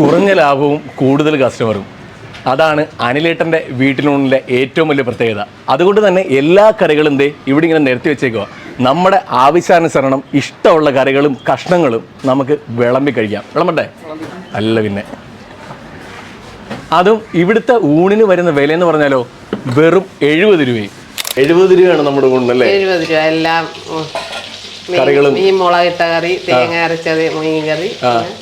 കുറഞ്ഞ ലാഭവും കൂടുതൽ കസ്റ്റമറും അതാണ് അനിലേട്ടന്റെ വീട്ടിലൂണിലെ ഏറ്റവും വലിയ പ്രത്യേകത. അതുകൊണ്ട് തന്നെ എല്ലാ കറികളും ദേ ഇവിടെ ഇങ്ങനെ നിരത്തി വെച്ചേക്കുക നമ്മുടെ ആവശ്യാനുസരണം ഇഷ്ടമുള്ള കറികളും കഷ്ണങ്ങളും നമുക്ക് വിളമ്പി കഴിക്കാം. വിളമ്പട്ടെ അല്ല പിന്നെ. അതും ഇവിടുത്തെ ഊണിന് വരുന്ന വില എന്ന് പറഞ്ഞാലോ വെറും എഴുപത് രൂപയും. എഴുപത് രൂപയാണ് നമ്മുടെ ഊണിനല്ലേ? എഴുപത് രൂപ. എല്ലാം കറികളും- ഈ മുളകിട്ട കറി തേങ്ങ അരച്ചത് മീൻ കറി. പിന്നെ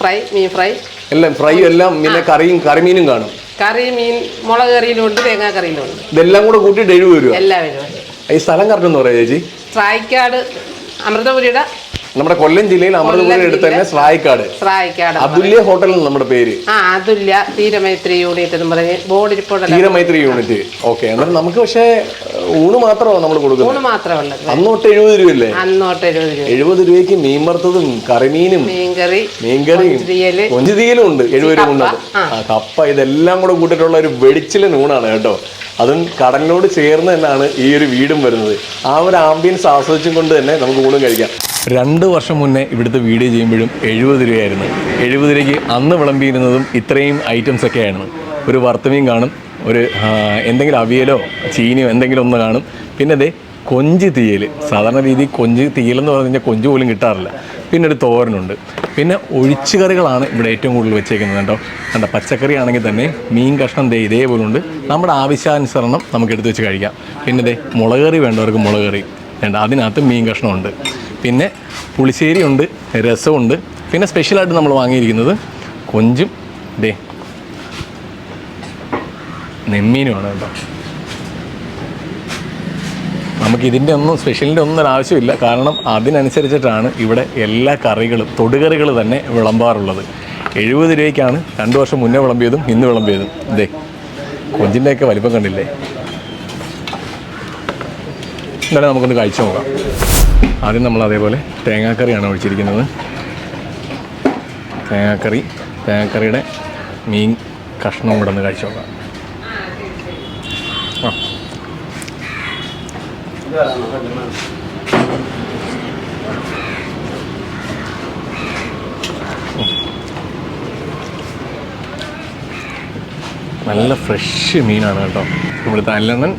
ഫ്രൈ മീൻ ഫ്രൈ. എല്ലാം ഫ്രൈ എല്ലാം പിന്നെ കറിയും കറിമീനും കാണും. കറി മീൻ മുളക് കറിയിലുണ്ട് കറിയിലുണ്ട്. കറിയിലും ഉണ്ട് ഇതെല്ലാം കൂടെ കൂട്ടിയിട്ട് എഴുപത് രൂപ എല്ലാവരും ഈ സ്ഥലം കറക്റ്റ് പറയാം ചേച്ചി. സ്രായിക്കാട് അമൃതപുരിയുടെ നമ്മുടെ കൊല്ലം ജില്ലയിൽ അമൃതപുരം അടുത്ത് തന്നെ സ്രായിക്കാട്. സ്രായിക്കാട് അതുല്യ ഹോട്ടൽ നമ്മുടെ പേര്. ആ അതുല്യ തീരമൈത്രി യൂണിറ്റ് എന്ന് പറഞ്ഞ് ബോർഡ് തീരമൈത്രി യൂണിറ്റ്. ഓക്കെ എന്നാൽ നമുക്ക് പക്ഷേ ഊണ് മാത്രമാണ് നമ്മൾ കൊടുക്കുന്നത്? ഊണ് മാത്രമേ അന്നോട്ട് എഴുപത് രൂപയല്ലേ? അന്നോട്ട് എഴുപത് രൂപ. എഴുപത് രൂപയ്ക്ക് മീൻ വറുത്തതും കറിമീനും മീൻകറി മീൻകറിയും ഉണ്ട് എഴുപത് രൂപ ഉണ്ട് ആ. കപ്പ ഇതെല്ലാം കൂടെ കൂട്ടിയിട്ടുള്ള ഒരു വെടിച്ചിലെ ഊണാണ് കേട്ടോ. അതും കടലിനോട് ചേർന്ന് തന്നെയാണ് ഈ ഒരു വീടും വരുന്നത്. ആ ഒരു ആംബിയൻസ് ആസ്വദിച്ചും കൊണ്ട് തന്നെ നമുക്ക് ഊണും കഴിക്കാം. രണ്ട് വർഷം മുന്നേ ഇവിടുത്തെ വീഡിയോ ചെയ്യുമ്പോഴും എഴുപത് രൂപയായിരുന്നു. എഴുപത് രൂപയ്ക്ക് അന്ന് വിളമ്പിയിരുന്നതും ഇത്രയും ഐറ്റംസ് ഒക്കെ ആയിരുന്നു ഒരു വർത്തമീൻ കാണും ഒരു എന്തെങ്കിലും അവിയലോ ചീനിയോ എന്തെങ്കിലും ഒന്ന് കാണും. പിന്നെ അതെ കൊഞ്ച് തീയൽ സാധാരണ രീതി കൊഞ്ച് തീയലെന്ന് പറഞ്ഞു കഴിഞ്ഞാൽ കൊഞ്ച് പോലും കിട്ടാറില്ല. പിന്നെ ഒരു തോരനുണ്ട്. പിന്നെ ഒഴിച്ചു കറികളാണ് ഇവിടെ ഏറ്റവും കൂടുതൽ വെച്ചേക്കുന്നത് കേട്ടോ കണ്ട പച്ചക്കറി ആണെങ്കിൽ തന്നെ മീൻ കഷ്ണം ദേ ഇതേപോലെ ഉണ്ട് നമ്മുടെ ആവശ്യാനുസരണം നമുക്ക് എടുത്ത് വെച്ച് കഴിക്കാം. പിന്നെ ദേ മുളക് കറി വേണ്ടവർക്ക് മുളക് കറി. വേണ്ട അതിനകത്ത് മീൻ കഷ്ണമുണ്ട്. പിന്നെ പുളിശ്ശേരി ഉണ്ട് രസമുണ്ട്. പിന്നെ സ്പെഷ്യലായിട്ട് നമ്മൾ വാങ്ങിയിരിക്കുന്നത് കൊഞ്ചും ദേ നെമ്മീനുമാണ് കേട്ടോ. നമുക്ക് ഇതിന്റെ ഒന്നും സ്പെഷ്യലിന്റെ ഒന്നും ആവശ്യമില്ല. കാരണം അതിനനുസരിച്ചിട്ടാണ് ഇവിടെ എല്ലാ കറികളും തൊടുകറികൾ തന്നെ വിളമ്പാറുള്ളത്. എഴുപത് രൂപയ്ക്കാണ് രണ്ട് വർഷം മുന്നേ വിളമ്പിയതും ഇന്ന് വിളമ്പിയതും. ഇതേ കൊഞ്ചിന്റെയൊക്കെ വലിപ്പം കണ്ടില്ലേ? എന്തായാലും നമുക്കൊന്ന് കഴിച്ചു നോക്കാം. ആദ്യം നമ്മൾ അതേപോലെ തേങ്ങാക്കറിയാണ് ഒഴിച്ചിരിക്കുന്നത്. തേങ്ങാക്കറി തേങ്ങാക്കറിയുടെ മീൻ കഷ്ണവും കൂടെ ഒന്ന് കഴിച്ചു നോക്കാം. നല്ല ഫ്രഷ് മീനാണ് കേട്ടോ. ഇവിടുത്തെ തല്ലണ്ണൻ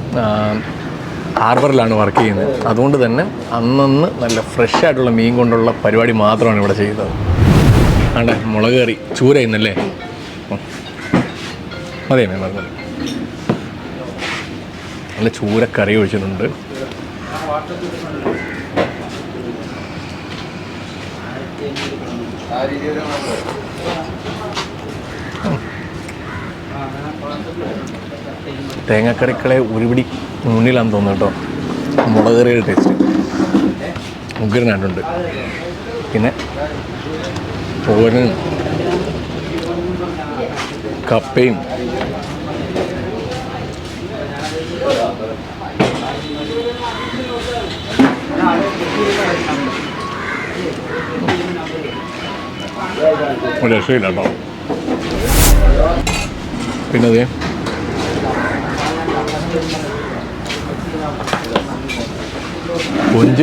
ഹാർബറിലാണ് വർക്ക് ചെയ്യുന്നത്. അതുകൊണ്ട് തന്നെ അന്നന്ന് നല്ല ഫ്രഷ് ആയിട്ടുള്ള മീൻ കൊണ്ടുള്ള പരിപാടി മാത്രമാണ് ഇവിടെ ചെയ്തത്. ആണ്ടെ മുളക് കറി. ചൂര ഇന്നല്ലേ? ഉം. മതി മതി മതി മതി. നല്ല കറി ഒഴിച്ചിട്ടുണ്ട്. തേങ്ങാക്കറിക്കളെ ഒരുപിടി മുന്നിലാന്ന് തോന്നുന്നു കേട്ടോ. മുളക് കറിയുടെ ടേസ്റ്റ് ഉഗ്രനായിട്ടുണ്ട് പിന്നെ തോരനും കപ്പയും ഒരു രക്ഷയില്ല കേട്ടോ പിന്നെ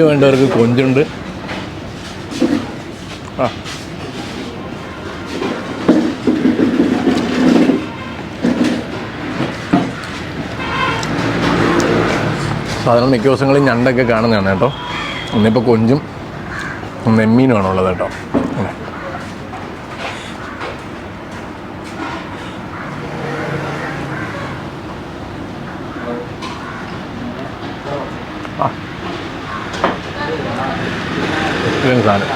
വേണ്ടവർക്ക് കൊഞ്ചുണ്ട്. ആ. സാധാരണ മിക്ക ദിവസങ്ങളിൽ ഞണ്ടൊക്കെ കാണുന്നതാണ് കേട്ടോ. ഇന്നിപ്പോൾ കൊഞ്ചും നെമ്മീനുമാണ് ഉള്ളത് കേട്ടോ. ഇത്രയും സാധനം.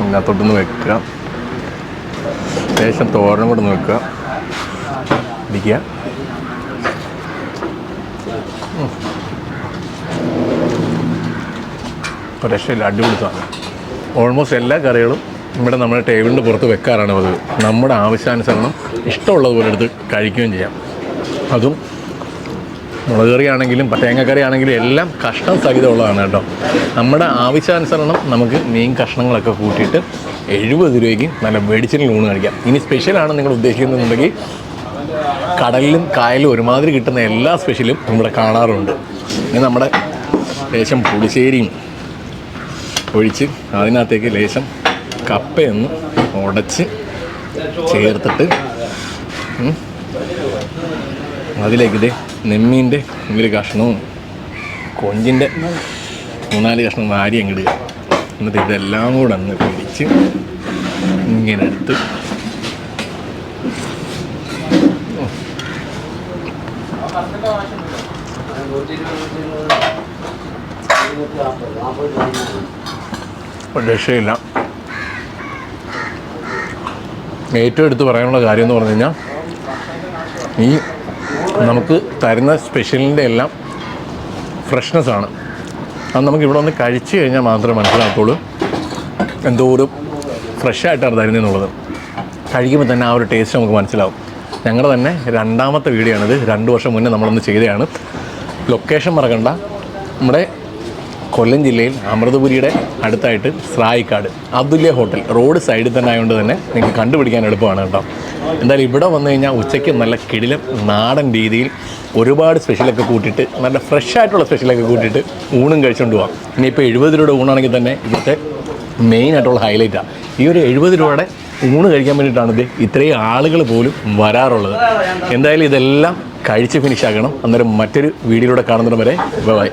ഇതിനകത്തോട്ടൊന്ന് വെക്കുക. ശേഷം തോരനും കൂടെ ഒന്ന് വെക്കുക. ഇരിക്കുക. ഒരു രക്ഷയില്ല അടിപൊളി സാധനം. ഓൾമോസ്റ്റ് എല്ലാ കറികളും ഇവിടെ നമ്മുടെ ടേബിളിന്റെ പുറത്ത് വെക്കാറാണ് പതിവ് നമ്മുടെ ആവശ്യാനുസരണം ഇഷ്ടമുള്ളതുപോലെ എടുത്ത് കഴിക്കുകയും ചെയ്യാം. അതും മുളക് കറിയാണെങ്കിലും തേങ്ങ കറിയാണെങ്കിലും എല്ലാം കഷ്ണം സഹിതമുള്ളതാണ് കേട്ടോ. നമ്മുടെ ആവശ്യാനുസരണം നമുക്ക് മീൻ കഷ്ണങ്ങളൊക്കെ കൂട്ടിയിട്ട് എഴുപത് രൂപയ്ക്ക് നല്ല വെടിച്ചിന് ഊണ് കഴിക്കാം. ഇനി സ്പെഷ്യലാണ് നിങ്ങൾ ഉദ്ദേശിക്കുന്നുണ്ടെങ്കിൽ കടലിലും കായലും ഒരുമാതിരി കിട്ടുന്ന എല്ലാ സ്പെഷ്യലും ഇവിടെ കാണാറുണ്ട്. ഇനി നമ്മുടെ ലേശം പുളിശ്ശേരിയും ഒഴിച്ച് അതിനകത്തേക്ക് ലേശം കപ്പയൊന്ന് ഉടച്ച് ചേർത്തിട്ട് അതിലേക്ക് നെമ്മീന്റെ ഒരു കഷ്ണവും കൊഞ്ചിന്റെ മൂന്നാൽ കഷ്ണം വാരി അങ്ങിടുക എന്നിട്ട് ഇതെല്ലാം കൂടെ ഒന്ന് പിടിച്ച് ഇങ്ങനെ എടുത്ത് ഒരു രക്ഷയില്ല. ഏറ്റവും എടുത്ത് പറയാനുള്ള കാര്യം എന്ന് പറഞ്ഞു കഴിഞ്ഞാൽ ഈ നമുക്ക് തരുന്ന സ്പെഷ്യലിന്റെ എല്ലാം ഫ്രഷ്നെസ്സാണ് അത് നമുക്ക് ഇവിടെ ഒന്ന് കഴിച്ചു കഴിഞ്ഞാൽ മാത്രമേ മനസ്സിലാക്കുള്ളൂ എന്തോരം ഫ്രഷായിട്ടാണ് തരുന്നതെന്നുള്ളത് കഴിക്കുമ്പോൾ തന്നെ ആ ഒരു ടേസ്റ്റ് നമുക്ക് മനസ്സിലാവും. ഞങ്ങളുടെ തന്നെ രണ്ടാമത്തെ വീഡിയോ ആണിത്. രണ്ട് വർഷം മുന്നേ നമ്മളൊന്ന് ചെയ്തതാണ്. ലൊക്കേഷൻ മറക്കണ്ട. നമ്മുടെ കൊല്ലം ജില്ലയിൽ അമൃതപുരിയുടെ അടുത്തായിട്ട് സ്രായിക്കാട് അതുല്യ ഹോട്ടൽ. റോഡ് സൈഡിൽ തന്നെ ആയതുകൊണ്ട് തന്നെ നിങ്ങൾക്ക് കണ്ടുപിടിക്കാൻ എളുപ്പമാണ് കേട്ടോ. എന്തായാലും ഇവിടെ വന്നു കഴിഞ്ഞാൽ ഉച്ചയ്ക്ക് നല്ല കിടിലം നാടൻ രീതിയിൽ ഒരുപാട് സ്പെഷ്യലൊക്കെ കൂട്ടിയിട്ട് നല്ല ഫ്രഷ് ആയിട്ടുള്ള സ്പെഷ്യലൊക്കെ കൂട്ടിയിട്ട് ഊണും കഴിച്ചുകൊണ്ട് പോകാം ഇനിയിപ്പോൾ എഴുപത് രൂപയുടെ ഊണാണെങ്കിൽ തന്നെ ഇവിടുത്തെ മെയിൻ ആയിട്ടുള്ള ഹൈലൈറ്റാണ് ഈ ഒരു എഴുപത് രൂപയുടെ ഊണ് കഴിക്കാൻ വേണ്ടിയിട്ടാണ് ഇത് ഇത്രയും ആളുകൾ പോലും വരാറുള്ളത്. എന്തായാലും ഇതെല്ലാം കഴിച്ച് ഫിനിഷ് ആക്കണം അന്നേരം മറ്റൊരു വീഡിയോയിലൂടെ കാണുന്നതിന് വരെ ബൈ